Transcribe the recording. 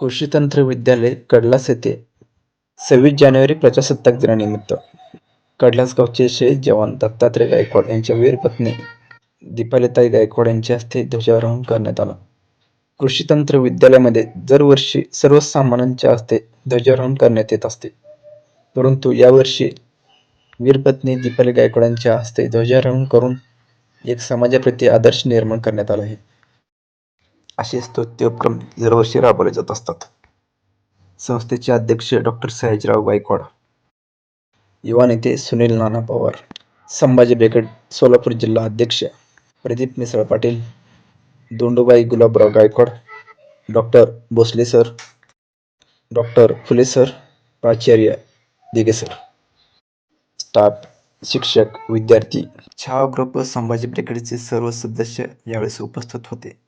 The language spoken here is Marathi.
कृषी तंत्र विद्यालय कडलास येथे सव्वीस जानेवारी प्रजासत्ताक दिनानिमित्त कडलास गावचे शहीद जवान दत्तात्रय गायकवाड यांच्या वीर पत्नी गायकवाड यांच्या हस्ते ध्वजारोहण करण्यात आला. कृषी तंत्र विद्यालयामध्ये दरवर्षी सर्वसामान्यांच्या हस्ते ध्वजारोहण करण्यात येत असते. परंतु यावर्षी वीरपत्नी दीपाली गायकवाड यांच्या हस्ते ध्वजारोहण करून एक समाजाप्रती आदर्श निर्माण करण्यात आला आहे. असे स्तुत्य उपक्रम दरवर्षी राबवले जात असतात. संस्थेचे अध्यक्ष डॉक्टर सयाजीराव गायकवाड, युवा नेते सुनील नाना पवार, संभाजी ब्रिगेड सोलापूर जिल्हा अध्यक्ष Pradeep Misal Patil, Dondubai Gulabrao Gaikwad, doctor Bhosale sir, doctor Phule sir, प्राचार्य दिगे सर, स्टाफ, शिक्षक, विद्यार्थी, छावा ग्रुप संभाजी ब्रिगेडचे सर्व सदस्य यावेळेस उपस्थित होते.